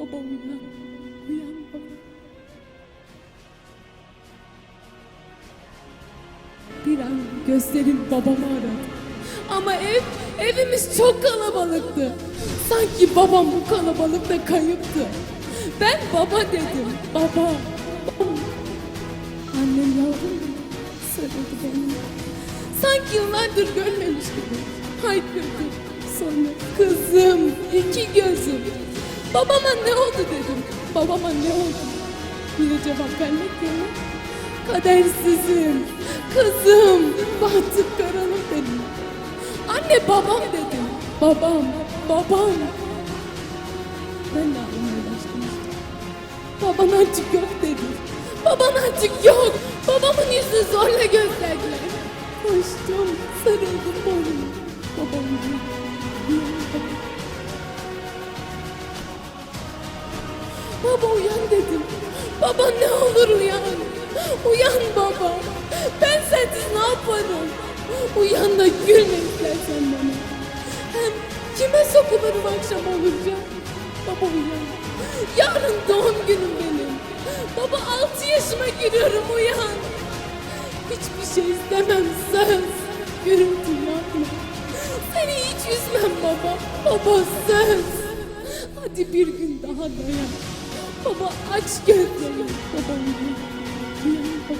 Baba uyan. Uyan baba. Bir an gözlerim babamı aradı. Ama ev, evimiz çok kalabalıktı. Sanki babam bu kalabalıkta kayıptı. Ben baba dedim. Baba. Baba. Annem yavrum. Sarıldı bana. Sanki yıllardır görmemiş gibi. Haykırdı. Sonra kızım, iki gözüm. Babama ne oldu dedim. Babama ne oldu? Yine cevap vermek yerine. Kadersizim, kızım, bahtım karanım dedim. Anne babam dedim. Babam, babam. Ben de ağlamaya başlamıştım. Baban artık yok dedi. Baban artık yok. Babamın yüzünü zorla gösterdiler. Koştum, sarıldım boynuna. Babam yok. Baba. Uyan dedim. Baba ne olur uyan. Uyan baba. Ben sensiz ne yaparım? Uyan da gülme istersen bana. Hem kime sokulurum akşam olunca? Baba uyan. Yarın doğum günüm benim. Baba altı yaşıma giriyorum uyan. Hiçbir şey istemem söz. Gürültü yapma. Seni hiç üzmem baba. Baba söz. Hadi bir gün daha dayan. Baba aç gözlerini. Baba baba.